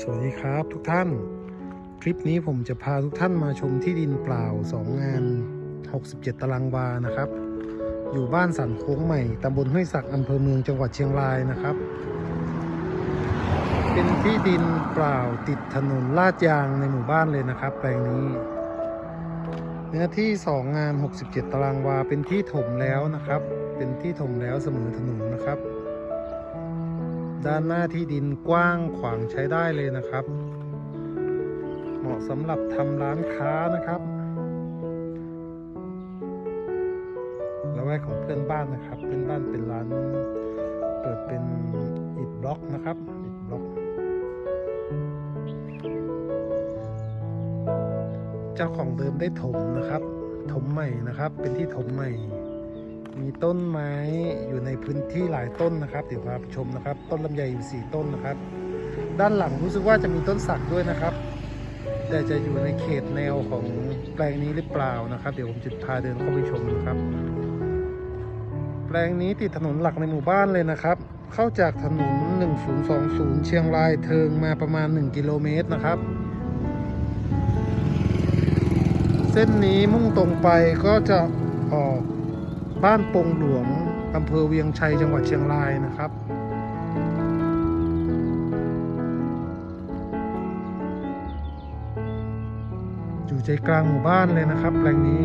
สวัสดีครับทุกท่าน คลิปนี้ผมจะพาทุกท่านมาชมที่ดินเปล่า 2 งาน 67 ตารางวานะครับ อยู่บ้านสันโค้งใหม่ตำบลห้วยสักอำเภอเมืองจังหวัดเชียงรายนะครับ เป็นที่ดินเปล่าติดถนนลาดยางในหมู่บ้านเลยนะครับ แปลงนี้ เนื้อที่ 2 งาน 67 ตารางวาเป็นที่ถมแล้วนะครับ เป็นที่ถมแล้วเสมอถนนนะครับ ด้านหน้าที่ดินกว้างขวางใช้ได้เลยนะครับ เหมาะสำหรับทำร้านค้านะครับละแวกของเพื่อนบ้านนะครับ เพื่อนบ้านเป็นร้านเปิดเป็นอิฐบล็อกนะครับอิฐบล็อก เจ้าของเดิมได้ถมนะครับ ถมใหม่นะครับ เป็นที่ถมใหม่ มีต้นไม้อยู่ในพื้นที่หลายต้นนะครับ เดี๋ยวพาชมนะครับ ต้นลำไยอยู่สี่ต้นนะครับ ด้านหลังรู้สึกว่าจะมีต้นสักด้วยนะครับ แต่จะอยู่ในเขตแนวของแปลงนี้หรือเปล่านะครับ เดี๋ยวผมจะพาเดินเข้าไปชมนะครับ แปลงนี้ติดถนนหลักในหมู่บ้านเลยนะครับ เข้าจากถนน 1020 เชียงรายเทิงมาประมาณ 1 กิโลเมตรนะครับเส้นนี้มุ่งตรงไปก็จะออก บ้านปงหลวงอำเภอเวียงชัยจังหวัดเชียงรายนะครับ อยู่ใจกลางหมู่บ้านเลยนะครับแปลงนี้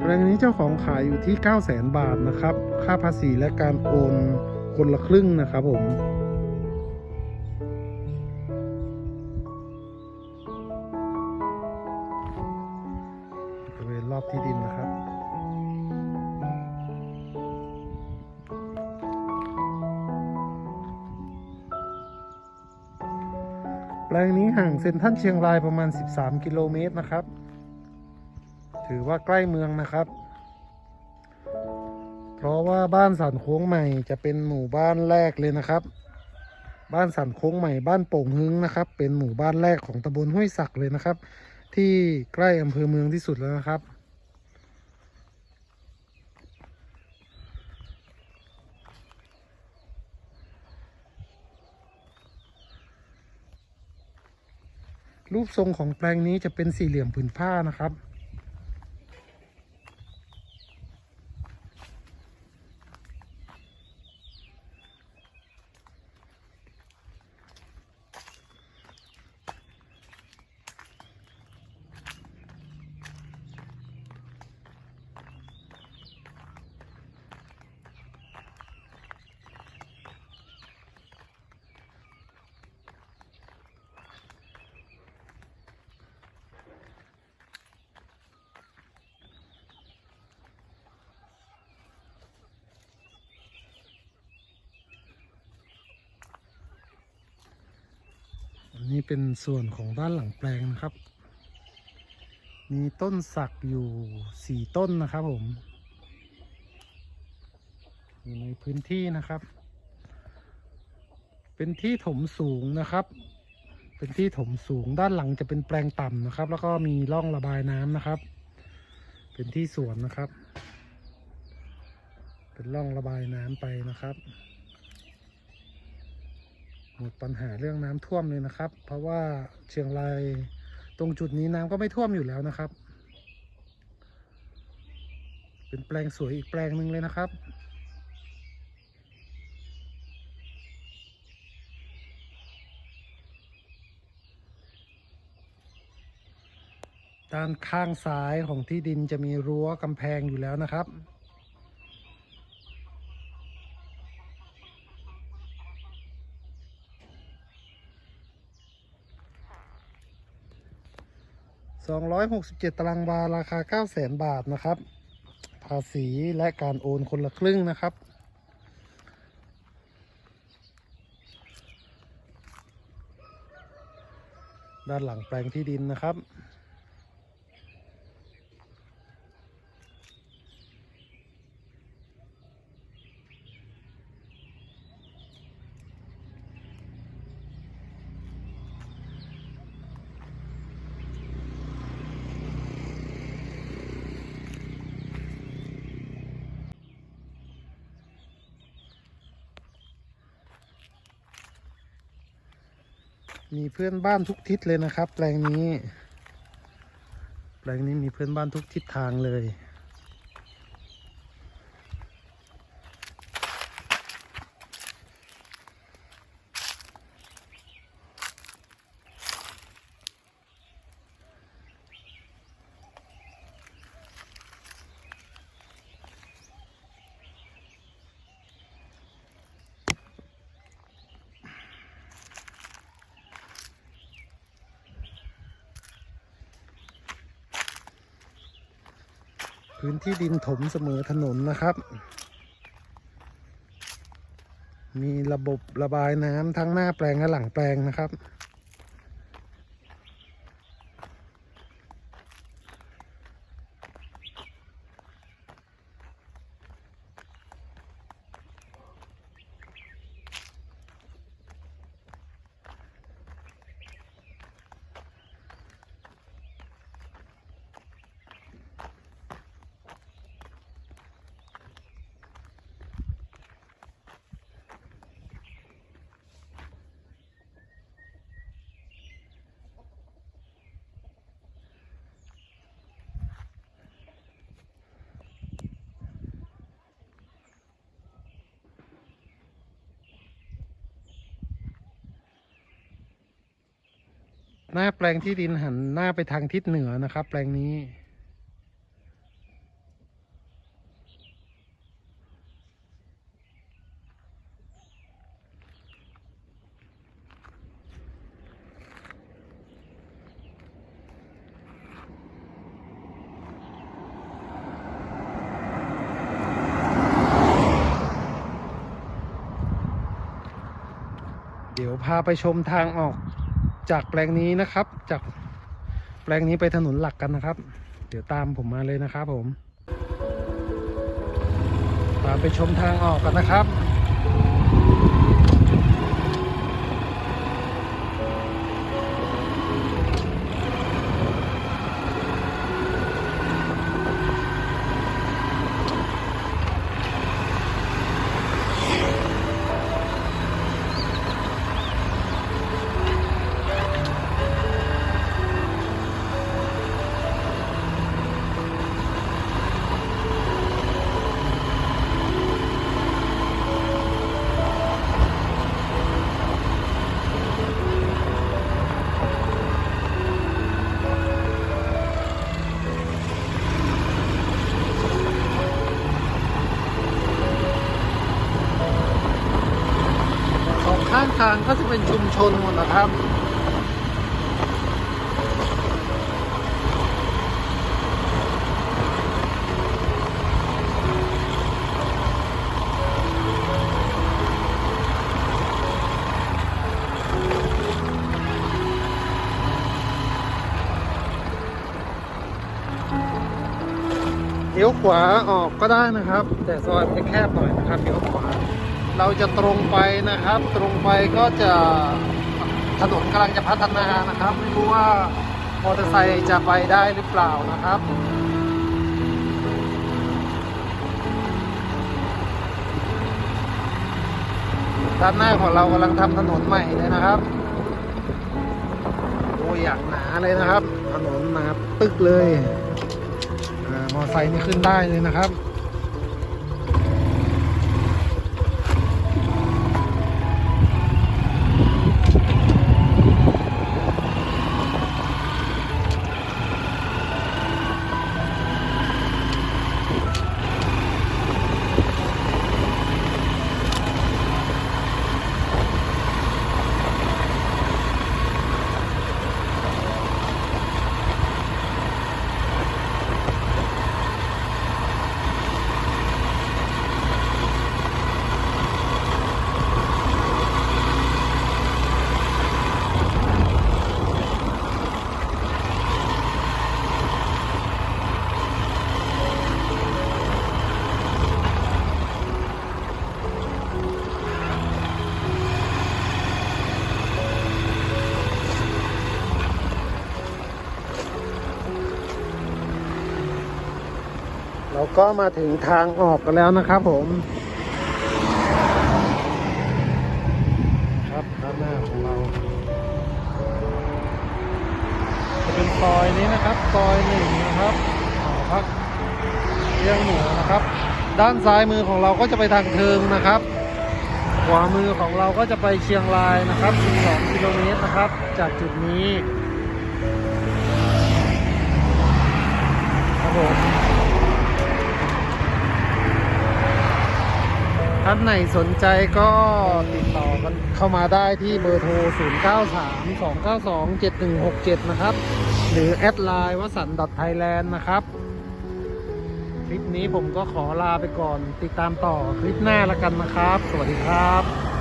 แปลงนี้เจ้าของขายอยู่ที่ 9 0 0 0 0 0บาทนะครับ ค่าภาษีและการโอนคนละครึ่งนะครับผมบริเวณรอบที่ดินนะครับ แปลงนี้ห่างเซ็นทรัลเชียงรายประมาณ 13 กิโลเมตรนะครับ ถือว่าใกล้เมืองนะครับ เพราะว่าบ้านสันโค้งใหม่จะเป็นหมู่บ้านแรกเลยนะครับ บ้านสันโค้งใหม่บ้านโป่งฮึ้งนะครับ เป็นหมู่บ้านแรกของตำบลห้วยสักเลยนะครับ ที่ใกล้อำเภอเมืองที่สุดแล้วนะครับ รูปทรงของแปลงนี้จะเป็นสี่เหลี่ยมผืนผ้านะครับ นนี้เป็นส่วนของด้านหลังแปลงนะครับ มีต้นสักอยู่สี่ต้นนะครับผมอยู่ในพื้นที่นะครับ เป็นที่ถมสูงนะครับ เป็นที่ถมสูงด้านหลังจะเป็นแปลงต่ำนะครับ แล้วก็มีร่องระบายน้ำนะครับ เป็นที่สวนนะครับ เป็นร่องระบายน้ำไปนะครับ หมดปัญหาเรื่องน้ำท่วมเลยนะครับ เพราะว่าเชียงรายตรงจุดนี้น้ำก็ไม่ท่วมอยู่แล้วนะครับ เป็นแปลงสวยอีกแปลงหนึ่งเลยนะครับ ด้านข้างซ้ายของที่ดินจะมีรั้วกำแพงอยู่แล้วนะครับ 267 ตารางวาราคา 900,000 บาทนะครับ ภาษีและการโอนคนละครึ่งนะครับ ด้านหลังแปลงที่ดินนะครับ มีเพื่อนบ้านทุกทิศเลยนะครับ แปลงนี้ แปลงนี้มีเพื่อนบ้านทุกทิศทางเลย พื้นที่ดินถมเสมอถนนนะครับ มีระบบระบายน้ำทั้งหน้าแปลงและหลังแปลงนะครับ หน้าแปลงที่ดินหันหน้าไปทางทิศเหนือนะครับ แปลงนี้ เดี๋ยวพาไปชมทางออก จากแปลงนี้นะครับ จากแปลงนี้ไปถนนหลักกันนะครับ เดี๋ยวตามผมมาเลยนะครับผมพาไปชมทางออกกันนะครับางก็จะเป็นชุมชนหมดนะครับเลี้ยวขวาออกก็ได้นะครับ แต่ซอยมันจะแคบหน่อยนะครับเลี้ยวขวา เราจะตรงไปนะครับ ตรงไปก็จะถนนกำลังจะพัฒนานะครับ ไม่รู้ว่ามอเตอร์ไซค์จะไปได้หรือเปล่านะครับด้านหน้าของเรากำลังทำถนนใหม่เลยนะครับโอ้ยอย่างหนาเลยนะครับ ถนนหนาตึกเลยอมอเตอร์ไซค์นี่ขึ้นได้เลยนะครับ ก็มาถึงทางออกกันแล้วนะครับผมครับด้านหน้าของเรา จะเป็นซอยนี้นะครับซอยหนึ่งนะครับหอพักเลี้ยงหมูนะครับ ด้านซ้ายมือของเราก็จะไปทางเทิงนะครับ ขวามือของเราก็จะไปเชียงรายนะครับ 12 กิโลเมตรนะครับ จากจุดนี้ครับผม ท่านไหนสนใจก็ติดต่อกันเข้ามาได้ที่เบอร์โทร 0932927167 นะครับ หรือแอดไลน์วสันต์ไทยแลนด์นะครับ คลิปนี้ผมก็ขอลาไปก่อน ติดตามต่อคลิปหน้าแล้วกันนะครับ สวัสดีครับ